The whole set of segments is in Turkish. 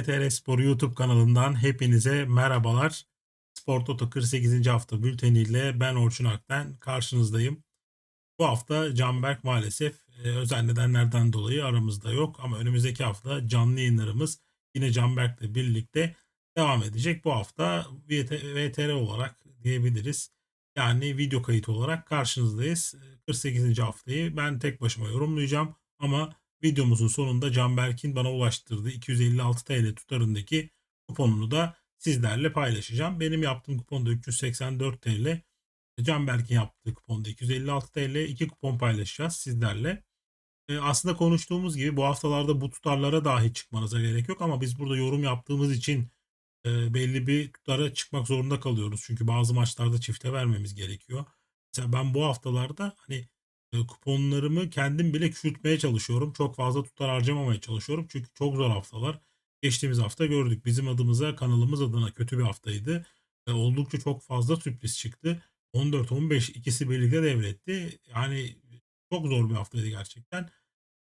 VTR Spor YouTube kanalından hepinize merhabalar. Spor Toto 48. hafta bülteniyle ben Orçun Akten karşınızdayım. Bu hafta Canberk maalesef e, özel nedenlerden dolayı aramızda yok ama önümüzdeki hafta canlı yayınlarımız yine Canberk'le birlikte devam edecek. Bu hafta VT VTR olarak diyebiliriz. Yani video kayıt olarak karşınızdayız. 48. haftayı ben tek başıma yorumlayacağım ama videomuzun sonunda Canberk'in bana ulaştırdığı 256 TL tutarındaki kuponunu da sizlerle paylaşacağım. Benim yaptığım kuponda 384 TL. Canberk'in yaptığı kuponda 256 TL. iki kupon paylaşacağız sizlerle. E, aslında konuştuğumuz gibi bu haftalarda bu tutarlara dahi çıkmanıza gerek yok ama biz burada yorum yaptığımız için e, belli bir tutara çıkmak zorunda kalıyoruz. Çünkü bazı maçlarda çifte vermemiz gerekiyor. Mesela ben bu haftalarda hani kuponlarımı kendim bile küçültmeye çalışıyorum. Çok fazla tutar harcamamaya çalışıyorum. Çünkü çok zor haftalar. Geçtiğimiz hafta gördük. Bizim adımıza, kanalımız adına kötü bir haftaydı. E, oldukça çok fazla sürpriz çıktı. 14-15 ikisi birlikte devretti. Yani çok zor bir haftaydı gerçekten.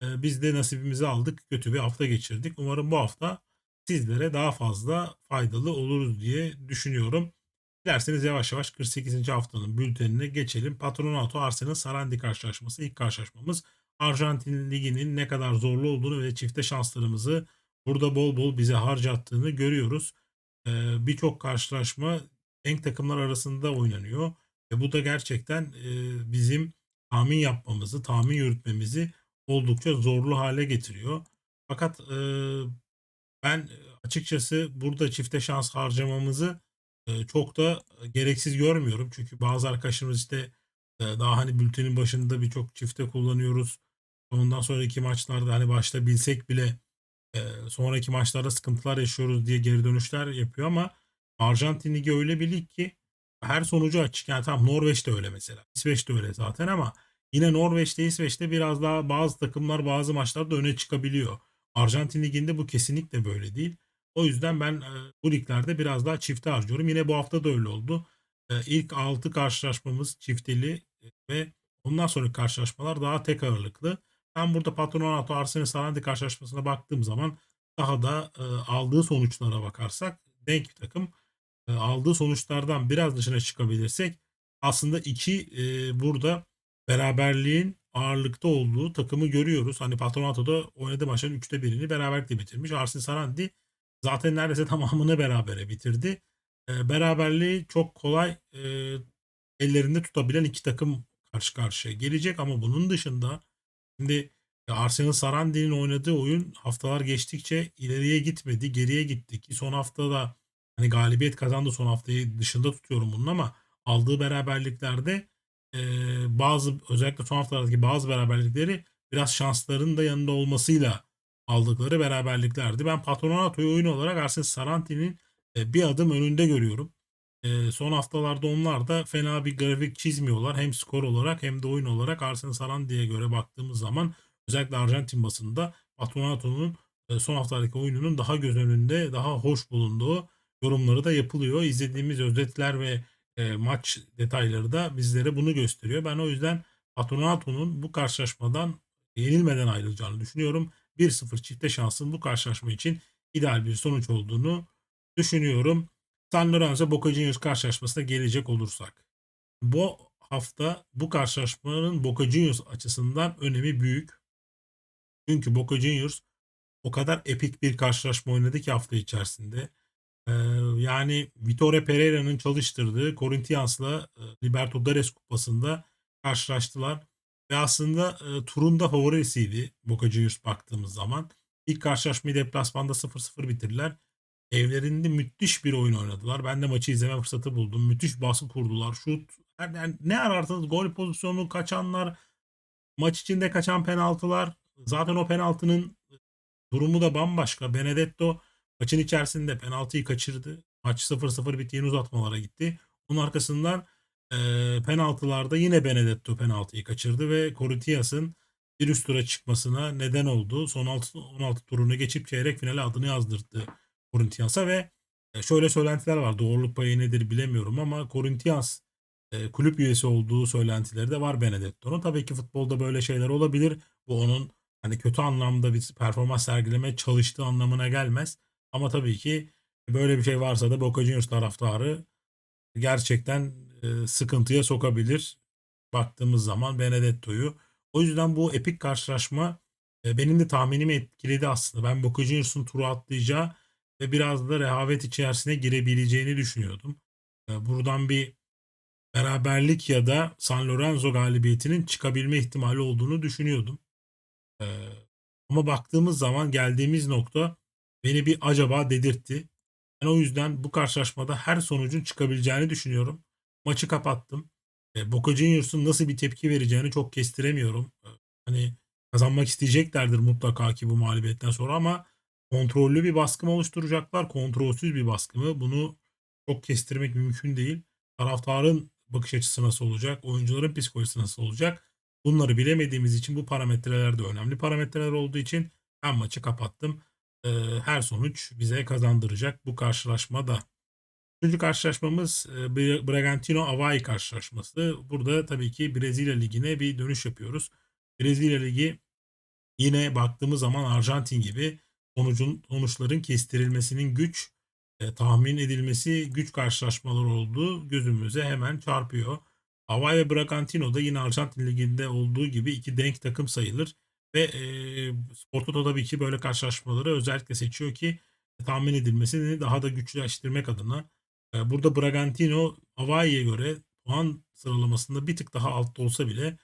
E, biz de nasibimizi aldık. Kötü bir hafta geçirdik. Umarım bu hafta sizlere daha fazla faydalı oluruz diye düşünüyorum. Dilerseniz yavaş yavaş 48. haftanın bültenine geçelim. Patronato Arsenal Sarandi karşılaşması ilk karşılaşmamız. Arjantin Ligi'nin ne kadar zorlu olduğunu ve çifte şanslarımızı burada bol bol bize harcattığını görüyoruz. Ee, Birçok karşılaşma denk takımlar arasında oynanıyor. Ve bu da gerçekten e, bizim tahmin yapmamızı, tahmin yürütmemizi oldukça zorlu hale getiriyor. Fakat e, ben açıkçası burada çifte şans harcamamızı çok da gereksiz görmüyorum. Çünkü bazı arkadaşlarımız, işte, daha, hani, bültenin başında birçok çifte kullanıyoruz. Ondan sonraki maçlarda, hani, başta bilsek bile, sonraki maçlarda sıkıntılar yaşıyoruz diye geri dönüşler yapıyor ama Arjantin Ligi öyle bir lig ki her sonucu açık. Yani tamam Norveç de öyle mesela. İsveç de öyle zaten ama yine Norveç'te, İsveç'te biraz daha bazı takımlar bazı maçlarda öne çıkabiliyor. Arjantin Ligi'nde bu kesinlikle böyle değil. O yüzden ben e, bu liglerde biraz daha çifte harcıyorum. Yine bu hafta da öyle oldu. E, ilk 6 karşılaşmamız çifteli e, ve ondan sonraki karşılaşmalar daha tek ağırlıklı. Ben burada Patronato Arsenal Sarandi karşılaşmasına baktığım zaman daha da aldığı sonuçlara bakarsak denk bir takım. Aldığı sonuçlardan biraz dışına çıkabilirsek aslında iki burada beraberliğin ağırlıkta olduğu takımı görüyoruz. Hani Patronato'da oynadığı maçların üçte birini beraberlikle bitirmiş. Arsenal Sarandi zaten neredeyse tamamını berabere bitirdi. E, beraberliği çok kolay e, ellerinde tutabilen iki takım karşı karşıya gelecek ama bunun dışında şimdi Arsenal Sarandi'nin oynadığı oyun haftalar geçtikçe ileriye gitmedi, geriye gitti ki son haftada hani galibiyet kazandı son haftayı dışında tutuyorum bunun ama aldığı beraberliklerde e, bazı özellikle son haftalardaki bazı beraberlikleri biraz şansların da yanında olmasıyla aldıkları beraberliklerdi. Ben Patronato'yu oyun olarak Arsenal Saranti'nin e, bir adım önünde görüyorum. E, son haftalarda onlar da fena bir grafik çizmiyorlar. Hem skor olarak hem de oyun olarak Arsenal Saranti'ye göre baktığımız zaman özellikle Arjantin basında Patronato'nun e, son haftalardaki oyununun daha göz önünde, daha hoş bulunduğu yorumları da yapılıyor. İzlediğimiz özetler ve maç detayları da bizlere bunu gösteriyor. Ben o yüzden Patronato'nun bu karşılaşmadan yenilmeden ayrılacağını düşünüyorum. 1-0 çifte şansın bu karşılaşma için ideal bir sonuç olduğunu düşünüyorum. San Lorenzo Boca Juniors karşılaşmasına gelecek olursak. Bu hafta bu karşılaşmanın Boca Juniors açısından önemi büyük. Çünkü Boca Juniors o kadar epik bir karşılaşma oynadı ki hafta içerisinde. Ee, yani Vittore Pereira'nın çalıştırdığı Corinthians'la e, Libertadores Kupası'nda karşılaştılar. Ve aslında e, turun da favorisiydi Boca Juniors baktığımız zaman. İlk karşılaşmayı deplasmanda 0-0 bitirdiler. Evlerinde müthiş bir oyun oynadılar. Ben de maçı izleme fırsatı buldum. Müthiş baskı kurdular. Şut, yani ne ararsanız gol pozisyonu kaçanlar, maç içinde kaçan penaltılar. Zaten o penaltının durumu da bambaşka. Benedetto maçın içerisinde penaltıyı kaçırdı. Maç 0-0 bitti yeni uzatmalara gitti. Onun arkasından e, penaltılarda yine Benedetto penaltıyı kaçırdı ve Corinthians'ın bir üst tura çıkmasına neden oldu. Son 16, 16 turunu geçip çeyrek finale adını yazdırdı Corinthians'a ve şöyle söylentiler var. Doğruluk payı nedir bilemiyorum ama Corinthians e, kulüp üyesi olduğu söylentileri de var Benedetto'nun. Tabii ki futbolda böyle şeyler olabilir. Bu onun hani kötü anlamda bir performans sergilemeye çalıştığı anlamına gelmez. Ama tabii ki böyle bir şey varsa da Boca Juniors taraftarı gerçekten, sıkıntıya sokabilir baktığımız zaman Benedetto'yu. O yüzden bu epik karşılaşma, benim de tahminimi etkiledi aslında. Ben Boca Juniors'un turu atlayacağı ve biraz da rehavet içerisine girebileceğini düşünüyordum. Buradan bir beraberlik ya da San Lorenzo galibiyetinin çıkabilme ihtimali olduğunu düşünüyordum. Ama baktığımız zaman geldiğimiz nokta beni bir acaba dedirtti. Ben o yüzden bu karşılaşmada her sonucun çıkabileceğini düşünüyorum. Maçı kapattım. Eee, Boca Juniors'un nasıl bir tepki vereceğini çok kestiremiyorum. Eee, hani kazanmak isteyeceklerdir mutlaka ki bu mağlubiyetten sonra ama kontrollü bir baskı mı oluşturacaklar, kontrolsüz bir baskı mı? Bunu çok kestirmek mümkün değil. Taraftarın bakış açısı nasıl olacak? Oyuncuların psikolojisi nasıl olacak? Bunları bilemediğimiz için bu parametreler de önemli parametreler olduğu için ben maçı kapattım. Eee, her sonuç bize kazandıracak bu karşılaşmada. Üçüncü karşılaşmamız eee, Bra- Bragantino-Avaí karşılaşması. Burada tabii ki Brezilya Ligi'ne bir dönüş yapıyoruz. Brezilya Ligi yine baktığımız zaman Arjantin gibi sonucun sonuçların kestirilmesinin güç e, tahmin edilmesi güç karşılaşmalar olduğu gözümüze hemen çarpıyor. Hawaii ve Bragantino da yine Arjantin Ligi'nde olduğu gibi iki denk takım sayılır. Ve e, Spor Toto tabii ki böyle karşılaşmaları özellikle seçiyor ki tahmin edilmesini daha da güçleştirmek adına. E, burada Bragantino Hawaii'ye göre puan sıralamasında bir tık daha altta olsa bile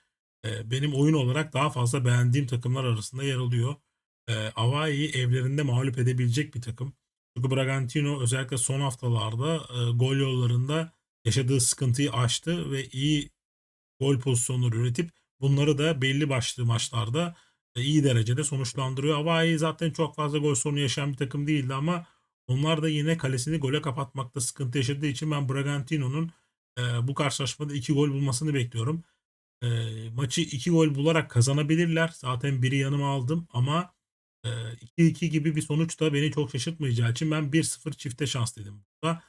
e, benim oyun olarak daha fazla beğendiğim takımlar arasında yer alıyor. E, Hawaii'yi evlerinde mağlup edebilecek bir takım. Çünkü Bragantino özellikle son haftalarda e, gol yollarında yaşadığı sıkıntıyı aştı ve iyi gol pozisyonları üretip bunları da belli başlı maçlarda iyi derecede sonuçlandırıyor. Hawaii zaten çok fazla gol sorunu yaşayan bir takım değildi ama onlar da yine kalesini gole kapatmakta sıkıntı yaşadığı için ben Bragantino'nun e, bu karşılaşmada iki gol bulmasını bekliyorum. E, maçı iki gol bularak kazanabilirler. Zaten biri yanıma aldım ama Eee, 2-2 gibi bir sonuç da beni çok şaşırtmayacağı için ben 1-0 çifte şans dedim burada.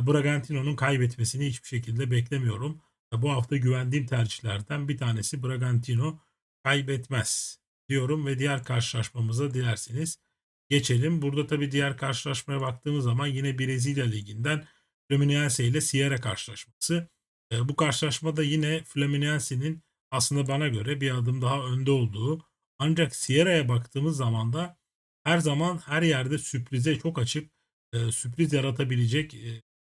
Bragantino'nun kaybetmesini hiçbir şekilde beklemiyorum. Bu hafta güvendiğim tercihlerden bir tanesi Bragantino kaybetmez diyorum ve diğer karşılaşmamıza dilerseniz geçelim. Burada tabii diğer karşılaşmaya baktığımız zaman yine Brezilya Ligi'nden Fluminense ile Sierra karşılaşması. Eee, bu karşılaşmada yine Fluminense'nin aslında bana göre bir adım daha önde olduğu ancak Sierra'ya baktığımız zaman da her zaman her yerde sürprize çok açık, eee, sürpriz yaratabilecek,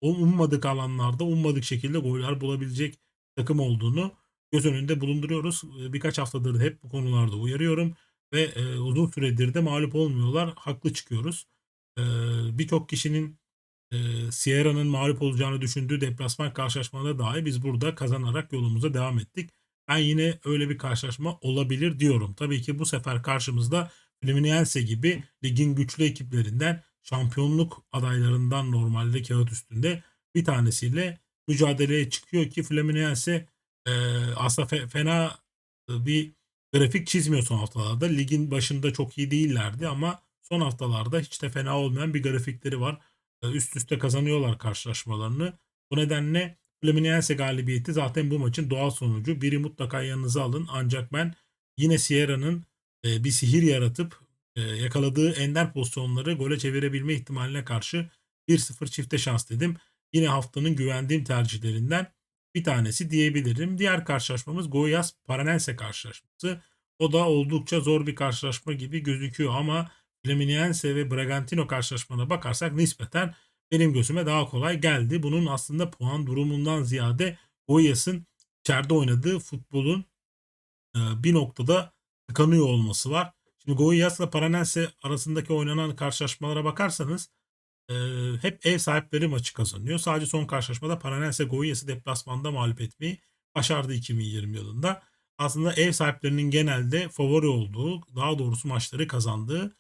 o ummadık alanlarda ummadık şekilde goller bulabilecek takım olduğunu göz önünde bulunduruyoruz. Eee, birkaç haftadır hep bu konularda uyarıyorum ve, eee, uzun süredir de mağlup olmuyorlar. Haklı çıkıyoruz. Eee, birçok kişinin Eee, Sierra'nın mağlup olacağını düşündüğü deplasman karşılaşmalarına dahi biz burada kazanarak yolumuza devam ettik. Ben yine öyle bir karşılaşma olabilir diyorum. Tabii ki bu sefer karşımızda Fluminense gibi ligin güçlü ekiplerinden şampiyonluk adaylarından normalde kağıt üstünde bir tanesiyle mücadeleye çıkıyor ki Fluminense eee, aslında fe- fena e, bir grafik çizmiyor son haftalarda. Ligin başında çok iyi değillerdi ama son haftalarda hiç de fena olmayan bir grafikleri var. E, Üst üste kazanıyorlar karşılaşmalarını. Bu nedenle Fluminense galibiyeti zaten bu maçın doğal sonucu. Biri mutlaka yanınıza alın. Ancak ben yine Sierra'nın e, bir sihir yaratıp e, yakaladığı ender pozisyonları gole çevirebilme ihtimaline karşı 1-0 çifte şans dedim. Yine haftanın güvendiğim tercihlerinden bir tanesi diyebilirim. Diğer karşılaşmamız Goiás Paranense karşılaşması. O da oldukça zor bir karşılaşma gibi gözüküyor ama Fluminense ve Bragantino karşılaşmana bakarsak nispeten benim gözüme daha kolay geldi. Bunun aslında puan durumundan ziyade Goyas'ın içeride oynadığı futbolun e, bir noktada tıkanıyor olması var. Şimdi Goias'la Paranense arasındaki oynanan karşılaşmalara bakarsanız hep ev sahipleri maçı kazanıyor. Sadece son karşılaşmada Paranense Goias'ı deplasmanda mağlup etmeyi başardı 2020 yılında. Aslında ev sahiplerinin genelde favori olduğu, daha doğrusu maçları kazandığı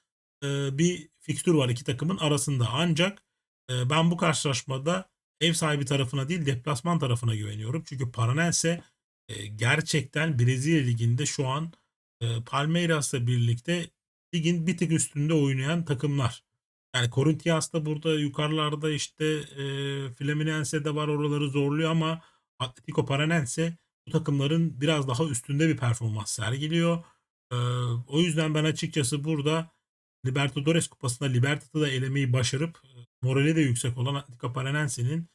bir fikstür var iki takımın arasında. Ancak ben bu karşılaşmada ev sahibi tarafına değil deplasman tarafına güveniyorum. Çünkü Paranense gerçekten Brezilya Ligi'nde şu an Palmeiras'la birlikte ligin bir tık üstünde oynayan takımlar. Yani Corinthians da burada yukarılarda işte eee Fluminense de var oraları zorluyor ama Atletico Paranense bu takımların biraz daha üstünde bir performans sergiliyor. Eee, o yüzden ben açıkçası burada Libertadores Kupası'nda Libertad'ı da elemeyi başarıp e, morali de yüksek olan Atletico Paranaense'nin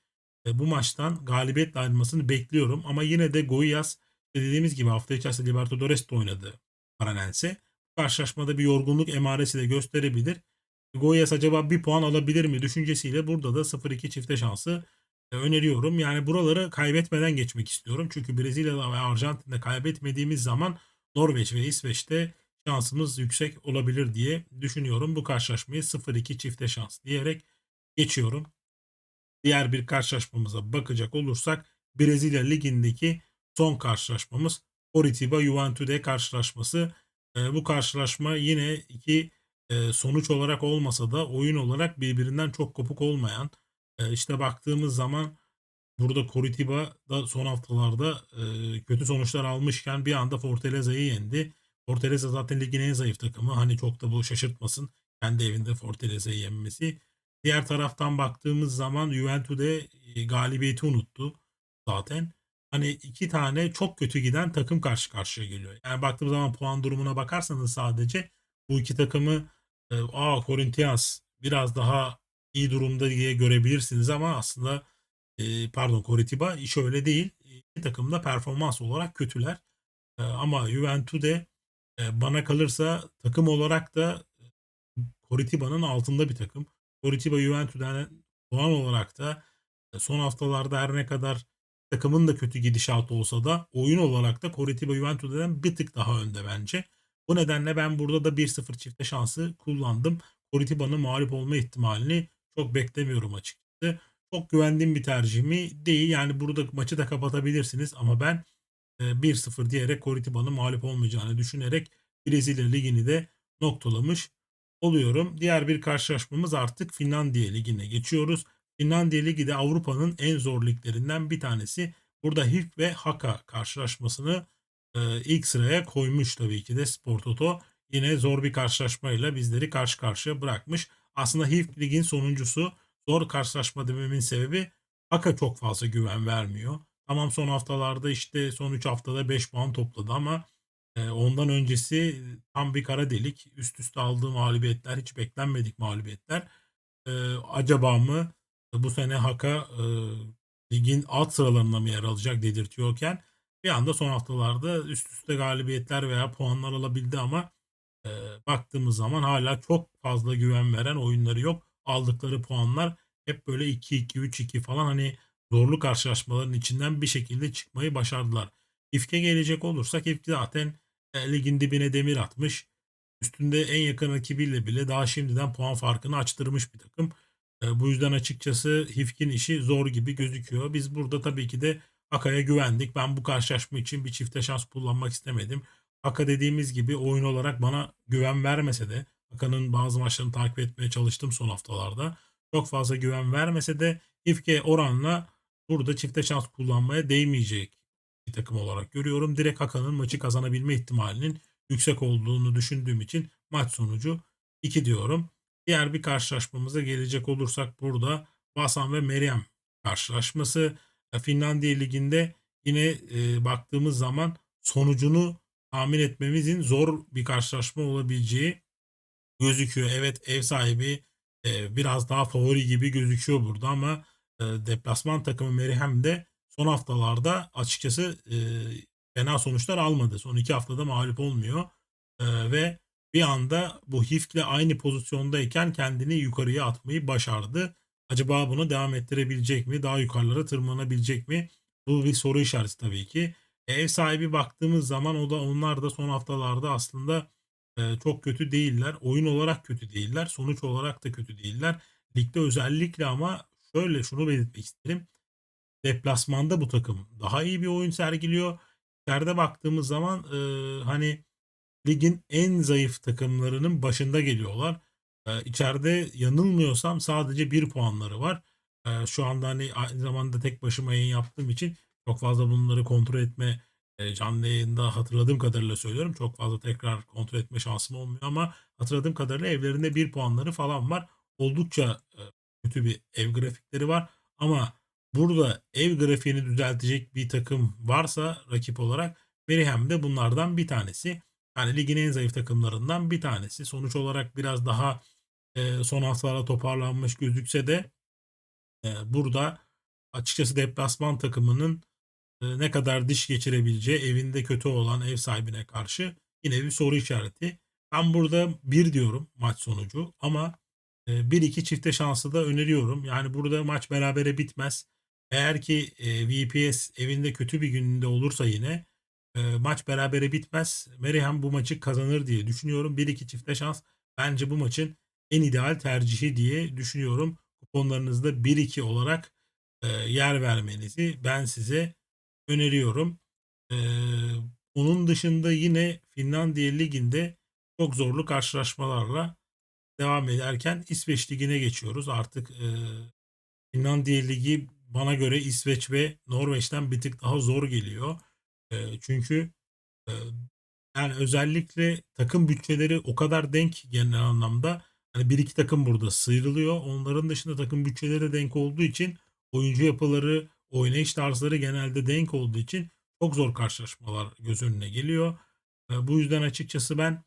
e, bu maçtan galibiyetle ayrılmasını bekliyorum. Ama yine de Goiás dediğimiz gibi hafta içerisinde Libertadores'te oynadı Paranaense. Bu karşılaşmada bir yorgunluk emaresi de gösterebilir. Goiás acaba bir puan alabilir mi düşüncesiyle burada da 0-2 çifte şansı e, öneriyorum. Yani buraları kaybetmeden geçmek istiyorum. Çünkü Brezilya'da ve Arjantin'de kaybetmediğimiz zaman Norveç ve İsveç'te şansımız yüksek olabilir diye düşünüyorum. Bu karşılaşmayı 0-2 çifte şans diyerek geçiyorum. Diğer bir karşılaşmamıza bakacak olursak Brezilya Ligi'ndeki son karşılaşmamız Coritiba Juventude karşılaşması. E, bu karşılaşma yine iki sonuç olarak olmasa da oyun olarak birbirinden çok kopuk olmayan işte baktığımız zaman burada Coritiba da son haftalarda kötü sonuçlar almışken bir anda Fortaleza'yı yendi. Fortaleza zaten ligin en zayıf takımı. Hani çok da bu şaşırtmasın. Kendi evinde Fortaleza'yı yenmesi. Diğer taraftan baktığımız zaman Juventus'de galibiyeti unuttu zaten. Hani iki tane çok kötü giden takım karşı karşıya geliyor. Yani baktığımız zaman puan durumuna bakarsanız sadece bu iki takımı aa Corinthians biraz daha iyi durumda diye görebilirsiniz ama aslında e, pardon Coritiba iş öyle değil. İki takım da performans olarak kötüler. E, ama Juventus'de e, bana kalırsa takım olarak da Coritiba'nın altında bir takım. Coritiba Juventus'dan puan olarak da e, son haftalarda her ne kadar takımın da kötü gidişatı olsa da oyun olarak da Coritiba Juventus'dan bir tık daha önde bence. Bu nedenle ben burada da 1-0 çifte şansı kullandım. Coritiba'nın mağlup olma ihtimalini çok beklemiyorum açıkçası. Çok güvendiğim bir tercih mi? Değil. Yani burada maçı da kapatabilirsiniz ama ben 1-0 e, diyerek Coritiba'nın mağlup olmayacağını düşünerek Brezilya Ligi'ni de noktalamış oluyorum. Diğer bir karşılaşmamız artık Finlandiya Ligi'ne geçiyoruz. Finlandiya Ligi de Avrupa'nın en zor liglerinden bir tanesi. Burada HIF ve Haka karşılaşmasını e, ilk sıraya koymuş tabii ki de Spor Toto. Yine zor bir karşılaşmayla bizleri karşı karşıya bırakmış. Aslında HIF ligin sonuncusu. Zor karşılaşma dememin sebebi Haka çok fazla güven vermiyor. Tamam son haftalarda işte son 3 haftada 5 puan topladı ama e, ondan öncesi tam bir kara delik. Üst üste aldığı mağlubiyetler hiç beklenmedik mağlubiyetler. E, acaba mı bu sene Haka e, ligin alt sıralarında mı yer alacak dedirtiyorken bir anda son haftalarda üst üste galibiyetler veya puanlar alabildi ama e, baktığımız zaman hala çok fazla güven veren oyunları yok. Aldıkları puanlar hep böyle 2-2-3-2 falan hani zorlu karşılaşmaların içinden bir şekilde çıkmayı başardılar. İFK'e gelecek olursak İFK zaten e, ligin dibine demir atmış. Üstünde en yakın rakibiyle bile daha şimdiden puan farkını açtırmış bir takım. E, bu yüzden açıkçası Hifkin işi zor gibi gözüküyor. Biz burada tabii ki de Aka'ya güvendik. Ben bu karşılaşma için bir çifte şans kullanmak istemedim. Aka dediğimiz gibi oyun olarak bana güven vermese de Aka'nın bazı maçlarını takip etmeye çalıştım son haftalarda. Çok fazla güven vermese de Hifke oranla burada çifte şans kullanmaya değmeyecek bir takım olarak görüyorum. Direkt Hakan'ın maçı kazanabilme ihtimalinin yüksek olduğunu düşündüğüm için maç sonucu 2 diyorum. Diğer bir karşılaşmamıza gelecek olursak burada Basan ve Meryem karşılaşması. Finlandiya Ligi'nde yine e, baktığımız zaman sonucunu tahmin etmemizin zor bir karşılaşma olabileceği gözüküyor. Evet ev sahibi e, biraz daha favori gibi gözüküyor burada ama e, deplasman takımı Merhem de son haftalarda açıkçası e, fena sonuçlar almadı. Son iki haftada mağlup olmuyor. E, ve bir anda bu Hifk'le aynı pozisyondayken kendini yukarıya atmayı başardı. Acaba bunu devam ettirebilecek mi? Daha yukarılara tırmanabilecek mi? Bu bir soru işareti tabii ki. E, ev sahibi baktığımız zaman o da onlar da son haftalarda aslında e, çok kötü değiller. Oyun olarak kötü değiller. Sonuç olarak da kötü değiller. Ligde özellikle ama şöyle şunu belirtmek isterim. Deplasmanda bu takım daha iyi bir oyun sergiliyor. İçeride baktığımız zaman e, hani ligin en zayıf takımlarının başında geliyorlar. E, içeride yanılmıyorsam sadece bir puanları var. E, şu anda hani aynı zamanda tek başıma yayın yaptığım için çok fazla bunları kontrol etme e, canlı yayında hatırladığım kadarıyla söylüyorum. Çok fazla tekrar kontrol etme şansım olmuyor ama hatırladığım kadarıyla evlerinde bir puanları falan var. Oldukça e, kötü bir ev grafikleri var. Ama burada ev grafiğini düzeltecek bir takım varsa rakip olarak Meriham de bunlardan bir tanesi. Yani ligin en zayıf takımlarından bir tanesi. Sonuç olarak biraz daha son haftalara toparlanmış gözükse de burada açıkçası deplasman takımının ne kadar diş geçirebileceği evinde kötü olan ev sahibine karşı yine bir soru işareti. Ben burada bir diyorum maç sonucu ama e, 1-2 çifte şansı da öneriyorum. Yani burada maç berabere bitmez. Eğer ki VPS evinde kötü bir gününde olursa yine maç berabere bitmez. Meriham bu maçı kazanır diye düşünüyorum. 1-2 çifte şans bence bu maçın en ideal tercihi diye düşünüyorum. Kuponlarınızda 1-2 olarak e, yer vermenizi ben size öneriyorum. E, onun dışında yine Finlandiya Ligi'nde çok zorlu karşılaşmalarla devam ederken İsveç Ligi'ne geçiyoruz. Artık e, Finlandiya Ligi bana göre İsveç ve Norveç'ten bir tık daha zor geliyor. E, çünkü e, yani özellikle takım bütçeleri o kadar denk genel anlamda. Hani bir iki takım burada sıyrılıyor. Onların dışında takım bütçeleri denk olduğu için oyuncu yapıları, oynayış tarzları genelde denk olduğu için çok zor karşılaşmalar göz önüne geliyor. E, bu yüzden açıkçası ben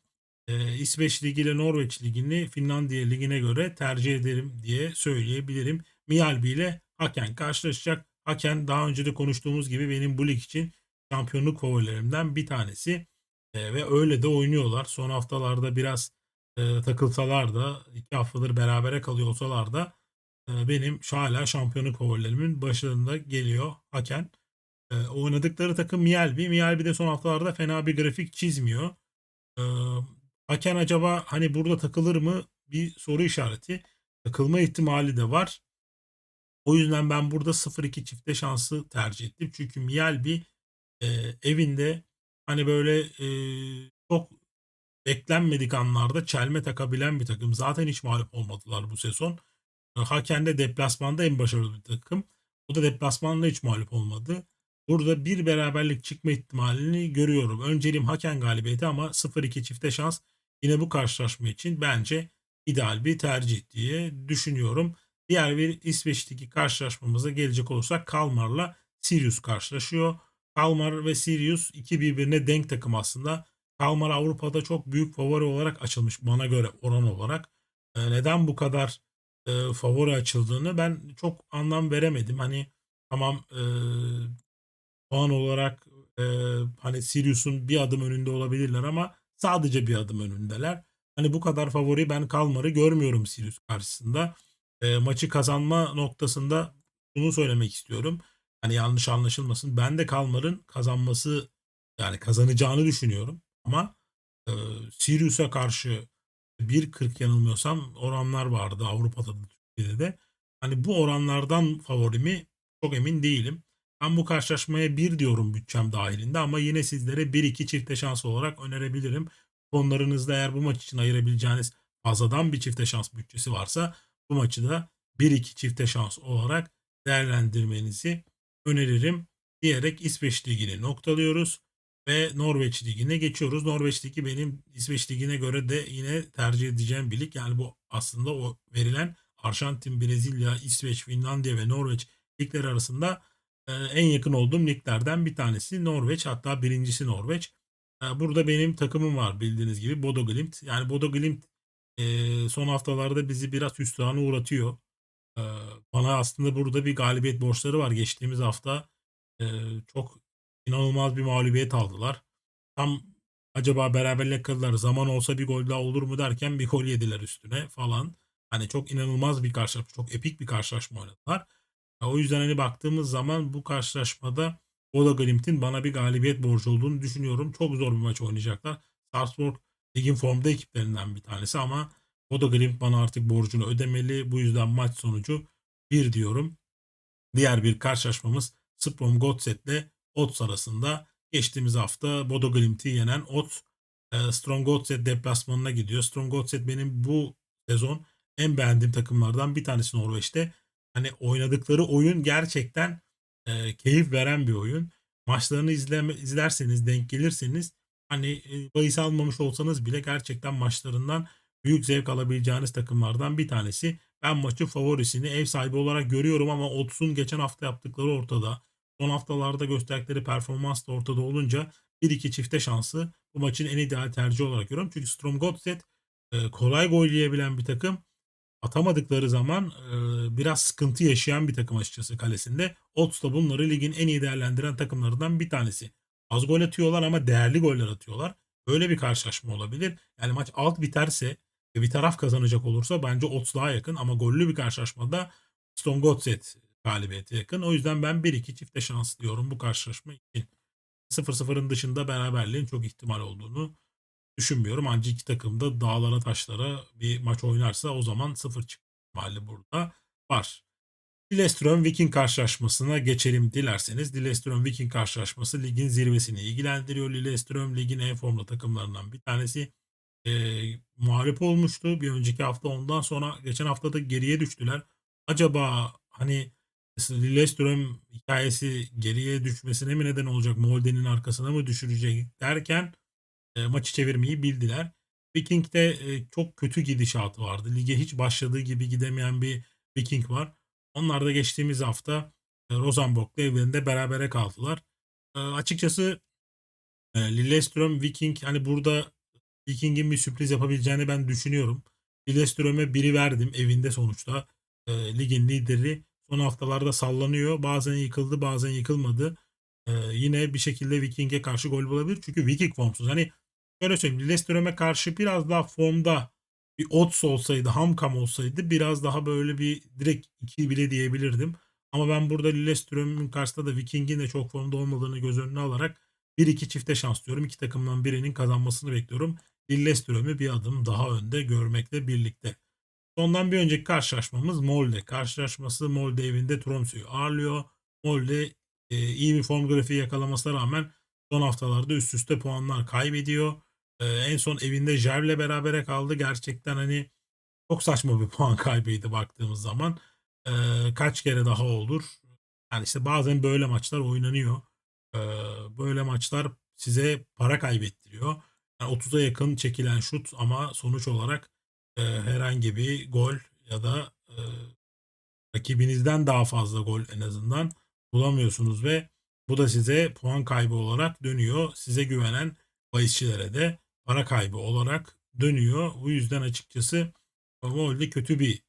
e, İsveç Ligi ile Norveç Ligi'ni Finlandiya Ligi'ne göre tercih ederim diye söyleyebilirim. Miyalbi ile Haken karşılaşacak. Haken daha önce de konuştuğumuz gibi benim bu lig için şampiyonluk favorilerimden bir tanesi. E, ve öyle de oynuyorlar. Son haftalarda biraz e, takılsalar da iki haftadır berabere kalıyor olsalar da e, benim hala şampiyonluk favorilerimin başlarında geliyor Haken. E, oynadıkları takım Miyelbi. Miyelbi de son haftalarda fena bir grafik çizmiyor. E, Haken acaba hani burada takılır mı bir soru işareti. Takılma ihtimali de var. O yüzden ben burada 0-2 çifte şansı tercih ettim. Çünkü Miyelbi e, evinde hani böyle e, çok beklenmedik anlarda çelme takabilen bir takım. Zaten hiç mağlup olmadılar bu sezon. Haken de deplasmanda en başarılı bir takım. O da deplasmanda hiç mağlup olmadı. Burada bir beraberlik çıkma ihtimalini görüyorum. Önceliğim Haken galibiyeti ama 0-2 çifte şans yine bu karşılaşma için bence ideal bir tercih diye düşünüyorum. Diğer bir İsveç'teki karşılaşmamıza gelecek olursak Kalmar'la Sirius karşılaşıyor. Kalmar ve Sirius iki birbirine denk takım aslında. Kalmar Avrupa'da çok büyük favori olarak açılmış bana göre oran olarak. E, neden bu kadar e, favori açıldığını ben çok anlam veremedim. Hani tamam e, puan olarak e, hani Sirius'un bir adım önünde olabilirler ama sadece bir adım önündeler. Hani bu kadar favori ben Kalmar'ı görmüyorum Sirius karşısında. E, maçı kazanma noktasında bunu söylemek istiyorum. Hani yanlış anlaşılmasın. Ben de Kalmar'ın kazanması yani kazanacağını düşünüyorum. Ama e, Sirius'a karşı 1.40 yanılmıyorsam oranlar vardı Avrupa'da da Türkiye'de de. Hani bu oranlardan favorimi çok emin değilim. Ben bu karşılaşmaya 1 diyorum bütçem dahilinde ama yine sizlere 1-2 çifte şans olarak önerebilirim. Fonlarınızda eğer bu maç için ayırabileceğiniz fazladan bir çifte şans bütçesi varsa bu maçı da 1-2 çifte şans olarak değerlendirmenizi öneririm diyerek İsveç Ligi'ni noktalıyoruz ve Norveç Ligi'ne geçiyoruz. Norveç Ligi benim İsveç Ligi'ne göre de yine tercih edeceğim bir lig. Yani bu aslında o verilen Arjantin, Brezilya, İsveç, Finlandiya ve Norveç ligleri arasında e, en yakın olduğum liglerden bir tanesi Norveç. Hatta birincisi Norveç. E, burada benim takımım var bildiğiniz gibi Bodo Glimt. Yani Bodo Glimt e, son haftalarda bizi biraz hüsrana uğratıyor. Bana aslında burada bir galibiyet borçları var. Geçtiğimiz hafta çok inanılmaz bir mağlubiyet aldılar. Tam acaba beraberlik kalırlar zaman olsa bir gol daha olur mu derken bir gol yediler üstüne falan. Hani çok inanılmaz bir karşılaşma. Çok epik bir karşılaşma oynadılar. O yüzden hani baktığımız zaman bu karşılaşmada Ola Glimt'in bana bir galibiyet borcu olduğunu düşünüyorum. Çok zor bir maç oynayacaklar. Sarpsborg ligin formda ekiplerinden bir tanesi ama Oda Glimt bana artık borcunu ödemeli. Bu yüzden maç sonucu 1 diyorum. Diğer bir karşılaşmamız Sprom Gotset'le Ots arasında. Geçtiğimiz hafta Bodo Glimt'i yenen Ots e, Strong Gotset deplasmanına gidiyor. Strong Gotset benim bu sezon en beğendiğim takımlardan bir tanesi Norveç'te. Hani oynadıkları oyun gerçekten e, keyif veren bir oyun. Maçlarını izleme, izlerseniz, denk gelirseniz hani e, bahis almamış olsanız bile gerçekten maçlarından büyük zevk alabileceğiniz takımlardan bir tanesi. Ben maçın favorisini ev sahibi olarak görüyorum ama Ots'un geçen hafta yaptıkları ortada. Son haftalarda gösterdikleri performans da ortada olunca 1-2 çifte şansı bu maçın en ideal tercihi olarak görüyorum. Çünkü Strømgodset e, kolay gol yiyebilen bir takım. Atamadıkları zaman e, biraz sıkıntı yaşayan bir takım açıkçası kalesinde. Odds da bunları ligin en iyi değerlendiren takımlarından bir tanesi. Az gol atıyorlar ama değerli goller atıyorlar. Böyle bir karşılaşma olabilir. Yani maç alt biterse bir taraf kazanacak olursa bence odds daha yakın ama gollü bir karşılaşmada Strømgodset galibiyete yakın. O yüzden ben 1-2 çifte şans diyorum bu karşılaşma için. 0-0'ın dışında beraberliğin çok ihtimal olduğunu düşünmüyorum. Ancak iki takım da dağlara taşlara bir maç oynarsa o zaman 0 çıkma ihtimali burada var. Lillestrøm Viking karşılaşmasına geçelim dilerseniz. Lillestrøm Viking karşılaşması ligin zirvesini ilgilendiriyor. Lillestrøm ligin en formda takımlarından bir tanesi. E, mağlup olmuştu bir önceki hafta. Ondan sonra geçen hafta da geriye düştüler. Acaba hani Lillestrøm hikayesi geriye düşmesine mi neden olacak? Molde'nin arkasına mı düşürecek derken e, maçı çevirmeyi bildiler. Viking'de e, çok kötü gidişatı vardı. Lige hiç başladığı gibi gidemeyen bir Viking var. Onlar da geçtiğimiz hafta e, Rosenborg'la evlerinde berabere kaldılar. E, açıkçası e, Lillestrøm Viking hani burada Viking'in bir sürpriz yapabileceğini ben düşünüyorum. Lillestrøm'e biri verdim evinde sonuçta. E, ligin lideri son haftalarda sallanıyor. Bazen yıkıldı bazen yıkılmadı. E, yine bir şekilde Viking'e karşı gol bulabilir. Çünkü Viking formsuz. Hani şöyle söyleyeyim Lillestrøm'e karşı biraz daha formda bir odds olsaydı, Hamkam olsaydı biraz daha böyle bir direkt 2 bile diyebilirdim. Ama ben burada Lillestrøm'ün karşısında da Viking'in de çok formda olmadığını göz önüne alarak 1-2 çifte şans diyorum. İki takımdan birinin kazanmasını bekliyorum. Lillestrøm'ü bir adım daha önde görmekle birlikte. Sondan bir önceki karşılaşmamız Molde. Karşılaşması Molde evinde Tromsø'yü ağırlıyor. Molde e, iyi bir form grafiği yakalamasına rağmen son haftalarda üst üste puanlar kaybediyor. E, en son evinde Jerv'le berabere kaldı. Gerçekten hani çok saçma bir puan kaybıydı baktığımız zaman. E, kaç kere daha olur? Yani işte bazen böyle maçlar oynanıyor. E, böyle maçlar size para kaybettiriyor. Yani 30'a yakın çekilen şut ama sonuç olarak e, herhangi bir gol ya da e, rakibinizden daha fazla gol en azından bulamıyorsunuz ve bu da size puan kaybı olarak dönüyor. Size güvenen bahisçilere de para kaybı olarak dönüyor. Bu yüzden açıkçası Molde kötü bir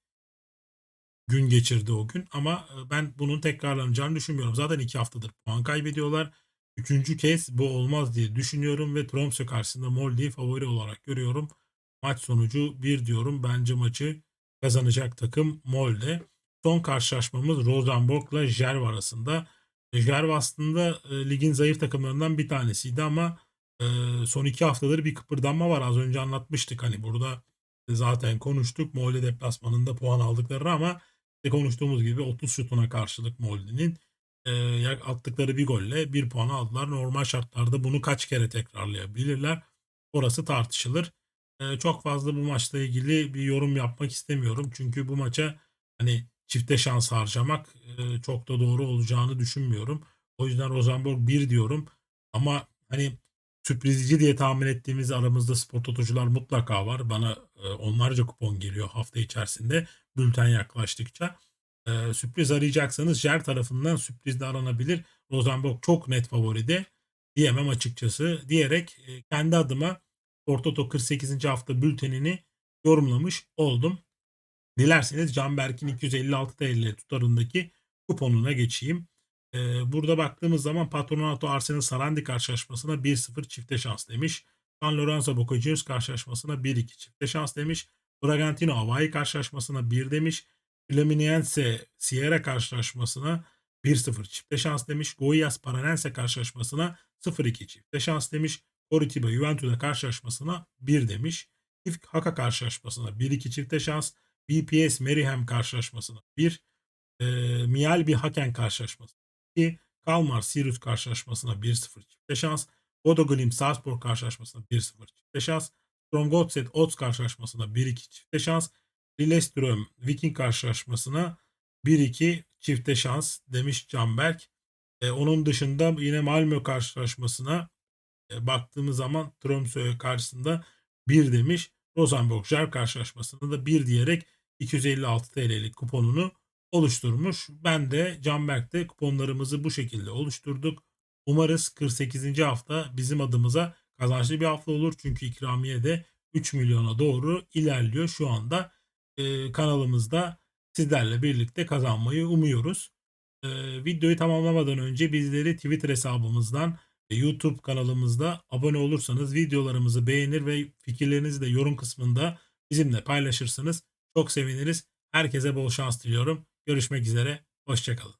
gün geçirdi o gün ama ben bunun tekrarlanacağını düşünmüyorum. Zaten iki haftadır puan kaybediyorlar. Üçüncü kez bu olmaz diye düşünüyorum ve Tromsø karşısında Molde'yi favori olarak görüyorum. Maç sonucu 1 diyorum. Bence maçı kazanacak takım Molde. Son karşılaşmamız Rosenborg'la Jerv arasında. Jerv aslında e, ligin zayıf takımlarından bir tanesiydi ama e, son iki haftadır bir kıpırdanma var. Az önce anlatmıştık hani burada zaten konuştuk. Molde deplasmanında puan aldıkları ama işte konuştuğumuz gibi 30 şutuna karşılık Molde'nin e, attıkları bir golle bir puan aldılar. Normal şartlarda bunu kaç kere tekrarlayabilirler? Orası tartışılır. E, çok fazla bu maçla ilgili bir yorum yapmak istemiyorum. Çünkü bu maça hani çifte şans harcamak e, çok da doğru olacağını düşünmüyorum. O yüzden Rosenborg 1 diyorum. Ama hani sürprizci diye tahmin ettiğimiz aramızda spor totocular mutlaka var. Bana e, onlarca kupon geliyor hafta içerisinde bülten yaklaştıkça. E, sürpriz arayacaksanız Jer tarafından sürpriz de aranabilir. Rosenborg çok net favoride diyemem açıkçası diyerek kendi adıma Ortoto 48. hafta bültenini yorumlamış oldum. Dilerseniz Canberk'in 256 TL tutarındaki kuponuna geçeyim. Ee, burada baktığımız zaman Patronato Arsenal Sarandi karşılaşmasına 1-0 çifte şans demiş. San Lorenzo Boca Juniors karşılaşmasına 1-2 çifte şans demiş. Bragantino Hawaii karşılaşmasına 1 demiş. Fluminense Sierra karşılaşmasına 1-0 çifte şans demiş. Goiás Paranense karşılaşmasına 0-2 çifte şans demiş. Coritiba Juventus'la karşılaşmasına 1 demiş. İFK Haka karşılaşmasına 1-2 çifte şans. BPS Meriham karşılaşmasına 1. E, Mialbi Haken karşılaşması 2. Kalmar Sirius karşılaşmasına 1-0 çifte şans. Bodo Glimt Salzburg karşılaşmasına 1-0 çifte şans. Stromgotset Ots karşılaşmasına 1-2 çifte şans. Lillestrøm Viking karşılaşmasına 1-2 çifte şans demiş Canberk. E, onun dışında yine Malmö karşılaşmasına baktığımız zaman Tromsø karşısında 1 demiş. Rosenborg Jer karşılaşmasında da 1 diyerek 256 TL'lik kuponunu oluşturmuş. Ben de Canberk de kuponlarımızı bu şekilde oluşturduk. Umarız 48. hafta bizim adımıza kazançlı bir hafta olur. Çünkü ikramiye de 3 milyona doğru ilerliyor. Şu anda e, kanalımızda sizlerle birlikte kazanmayı umuyoruz. E, videoyu tamamlamadan önce bizleri Twitter hesabımızdan ve YouTube kanalımızda abone olursanız videolarımızı beğenir ve fikirlerinizi de yorum kısmında bizimle paylaşırsanız çok seviniriz. Herkese bol şans diliyorum. Görüşmek üzere. Hoşçakalın.